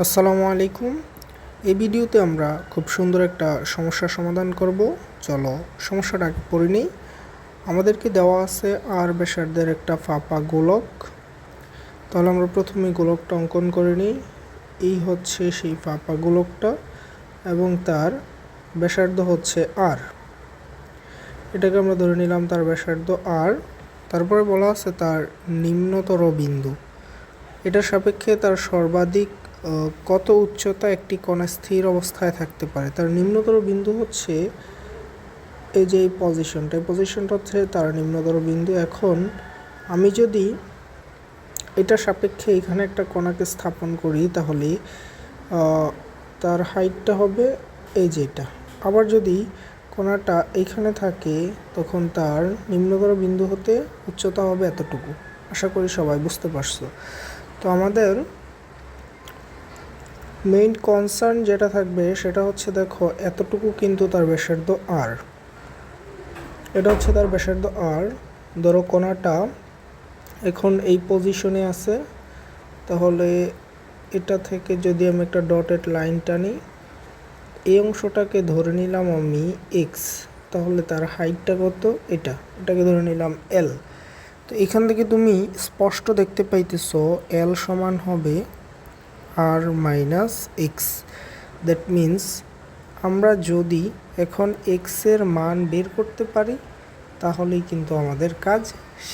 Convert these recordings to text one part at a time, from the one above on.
আসসালামু আলাইকুম। এই ভিডিওতে আমরা খুব সুন্দর একটা সমস্যার সমাধান করব। চলো সমস্যাটা পড়ে নিই। আমাদেরকে দেওয়া আছে আর ব্যাসার্ধের একটা ফাঁপা গোলক। তাহলে আমরা প্রথমে গোলকটা অঙ্কন করে নিই। এই হচ্ছে সেই ফাঁপা গোলকটা এবং তার ব্যাসার্ধ হচ্ছে আর। এটাকে আমরা ধরে নিলাম তার ব্যাসার্ধ আর। তারপরে বলা আছে তার নিম্নতর বিন্দু। এটার সাপেক্ষে তার সর্বাধিক কত উচ্চতা একটি কণা স্থির অবস্থায় থাকতে পারে? তার নিম্নতর বিন্দু হচ্ছে এই যে এই পজিশনটা এই পজিশনটা হচ্ছে তার নিম্নতর বিন্দু। এখন আমি যদি এটার সাপেক্ষে এখানে একটা কণাকে স্থাপন করি, তাহলে তার হাইটটা হবে এই যেটা আবার যদি কণাটা এইখানে থাকে, তখন তার নিম্নতর বিন্দু হতে উচ্চতা হবে এতটুকু। আশা করি সবাই বুঝতে পারছ। তো আমাদের মেইন কনসার্ন যেটা থাকবে সেটা হচ্ছে দেখো এতটুকু কিন্তু তার ব্যাসার্ধ আর এটা হচ্ছে তার ব্যাসার্ধ আর ধরো কোণাটা এখন এই পজিশনে আছে। তাহলে এটা থেকে যদি আমি একটা ডটেড লাইন টানি, এই অংশটাকে ধরে নিলাম আমি এক্স তাহলে তার হাইটটা কত? এটা। এটাকে ধরে নিলাম এল তো এখান থেকে তুমি স্পষ্ট দেখতে পাইতেছো এল সমান হবে R minus x that means আমরা যদি এখন এক্সের মান বের করতে পারি, তাহলেই কিন্তু আমাদের কাজ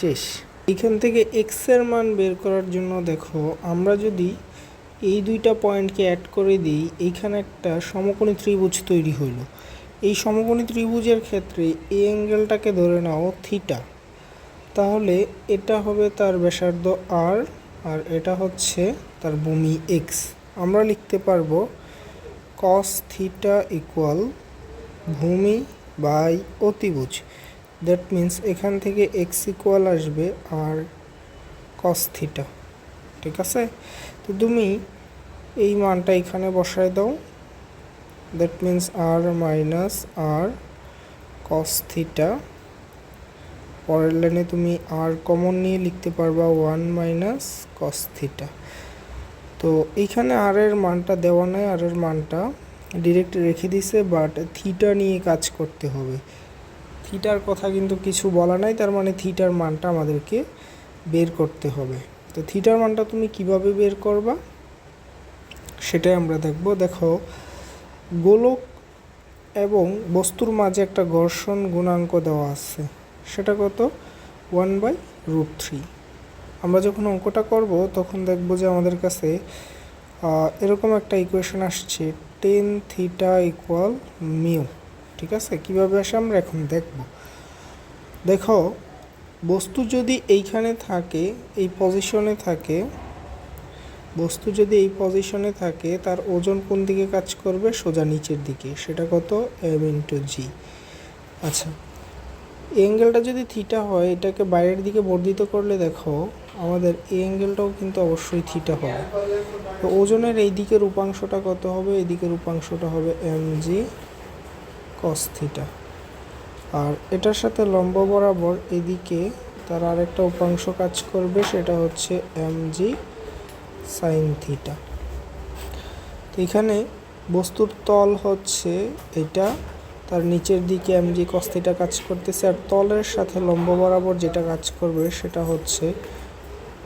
শেষ। এখান থেকে এক্সের মান বের করার জন্য দেখো, আমরা যদি এই দুইটা পয়েন্টকে অ্যাড করে দিই এইখানে একটা সমকোণী ত্রিভুজ তৈরি হইল। এই সমকোণী ত্রিভুজের ক্ষেত্রে এই অ্যাঙ্গেলটাকে ধরে নাও থিটা তাহলে এটা হবে তার ব্যাসার্ধ আর আর এটা হচ্ছে তার ভূমি এক্স আমরা লিখতে পারব কস থিটা ইকুয়াল ভূমি বাই অতিভুজ। দ্যাট মিন্স এখান থেকে এক্স ইকুয়াল আসবে আর কস থিটা ঠিক আছে? তো তুমি এই মানটা এখানে বসায় দাও। That means R minus R cos theta পরের লাইনে তুমি আর কমন নিয়ে লিখতে পারবা ওয়ান মাইনাস কস থিটা তো এইখানে আর এর মানটা দেওয়া নাই আর এর মানটা ডিরেক্ট রেখে দিছে বাট থিটা নিয়ে কাজ করতে হবে। থিটার কথা কিন্তু কিছু বলা নাই, তার মানে থিটার মানটা আমাদেরকে বের করতে হবে। তো থিটার মানটা তুমি কীভাবে বের করবা? সেটাই আমরা দেখব। দেখো, গোলক এবং বস্তুর মাঝে একটা ঘর্ষণ গুণাঙ্ক দেওয়া আছে। সেটা কত? ওয়ান বাই রুট থ্রি আমরা যখন অঙ্কটা করব, তখন দেখব যে আমাদের কাছে এরকম একটা ইকুয়েশন আসছে টেন থিটা ইকুয়াল মিউ ঠিক আছে? কীভাবে আসে আমরা এখন দেখব। দেখো, বস্তু যদি এইখানে থাকে, এই পজিশনে থাকে, বস্তু যদি এই পজিশনে থাকে, তার ওজন কোন দিকে কাজ করবে? সোজা নিচের দিকে। সেটা কত? এম ইন্টু জি আচ্ছা অ্যাঙ্গেলটা যদি থিটা হয়, এটাকে বাইরের দিকে বর্ধিত করলে দেখো, আমাদের এই অ্যাঙ্গেলটাও কিন্তু অবশ্যই থিটা হবে। তো ওজনের এই দিকের উপাংশটা কত হবে? এই দিকের উপাংশটা হবে এম জি কস থিটা আর এটার সাথে লম্ব বরাবর এদিকে তার আরেকটা উপাংশ কাজ করবে, সেটা হচ্ছে এম জি সাইন থিটা এখানে বস্তুর তল হচ্ছে এটা তার নিচের দিকে এম জি কস্তিটা কাজ করতেছে আর তলের সাথে লম্ব বরাবর যেটা কাজ করবে সেটা হচ্ছে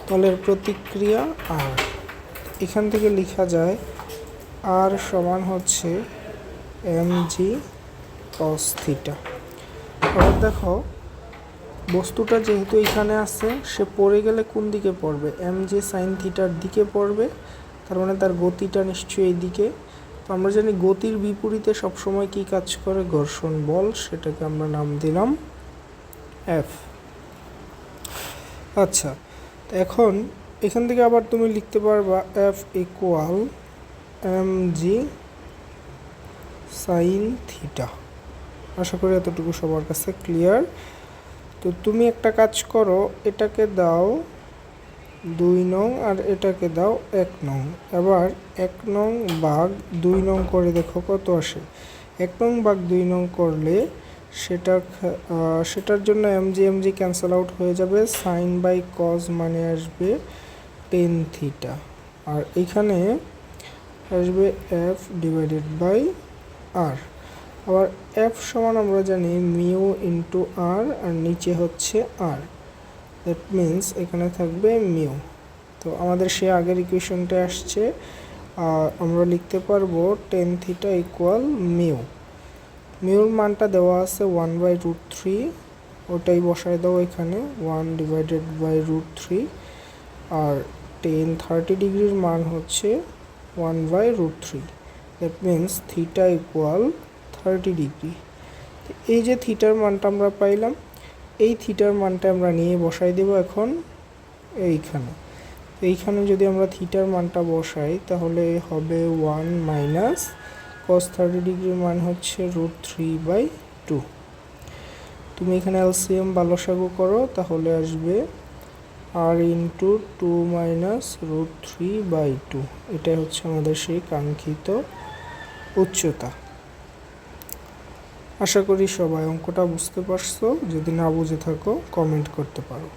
তলের প্রতিক্রিয়া আর। এখান থেকে লেখা যায় আর সমান হচ্ছে এম জি কস থিটা এবার দেখো, বস্তুটা যেহেতু এখানে আছে, সে পড়ে গেলে কোন দিকে পড়বে? এম জি সাইন থিটার দিকে পড়বে, তার মানে তার গতিটা নিশ্চয়ই এই দিকে তো আমরা জানি গতির বিপরীতে সবসময় কি কাজ করে? ঘর্ষণ বল, সেটাকে আমরা নাম দিলাম এফ আচ্ছা এখন এখান থেকে আবার তুমি লিখতে পারবা F equal M G sine theta আশা করি এতটুকু সবার কাছে ক্লিয়ার তো তুমি একটা কাজ করো, এটাকে দাও দুই নং আর এটাকে দাও এক নং। এবার এক নং বাঘ দুই নং করে দেখো কত আসে। এক নং বাঘ দুই নং করলে সেটা সেটার জন্য এমজি এমজি ক্যান্সেল আউট হয়ে যাবে। সাইন বাই কজ মানে আসবে টেন থিটা আর এখানে আসবে এফ ডিভাইডেড বাই আর আবার এফ সমান আমরা জানি মিউ ইন্টু আর আর নিচে হচ্ছে আর দ্যাট মিন্স এখানে থাকবে মিউ তো আমাদের সে আগের ইকুয়েশনটা আসছে আমরা লিখতে পারব টেন থিটা ইকুয়াল মিউ মিউর মানটা দেওয়া আছে ওয়ান বাই রুট থ্রি ওটাই বসায় দাও এখানে one divided by root three R tan thirty ডিগ্রির মান হচ্ছে one by root three that means theta equal thirty degree এই যে থিটার মানটা আমরা পাইলাম এই থিটার মানটা আমরা নিয়ে বসাই দেব এখন এইখানে। এইখানে যদি আমরা থিটার মানটা বসাই, তাহলে হবে ওয়ান মাইনাস কস থার্টি ডিগ্রির মান হচ্ছে রুট থ্রি বাই টু। তুমি এখানে এলসিএম বালসাগু করো, তাহলে আসবে R into two minus root three by two. এটাই হচ্ছে আমাদের সেই কাঙ্ক্ষিত উচ্চতা। আশা করি সবাই অঙ্কটা বুঝতে পারছ। যদি না বুঝে থাকো কমেন্ট করতে পারো।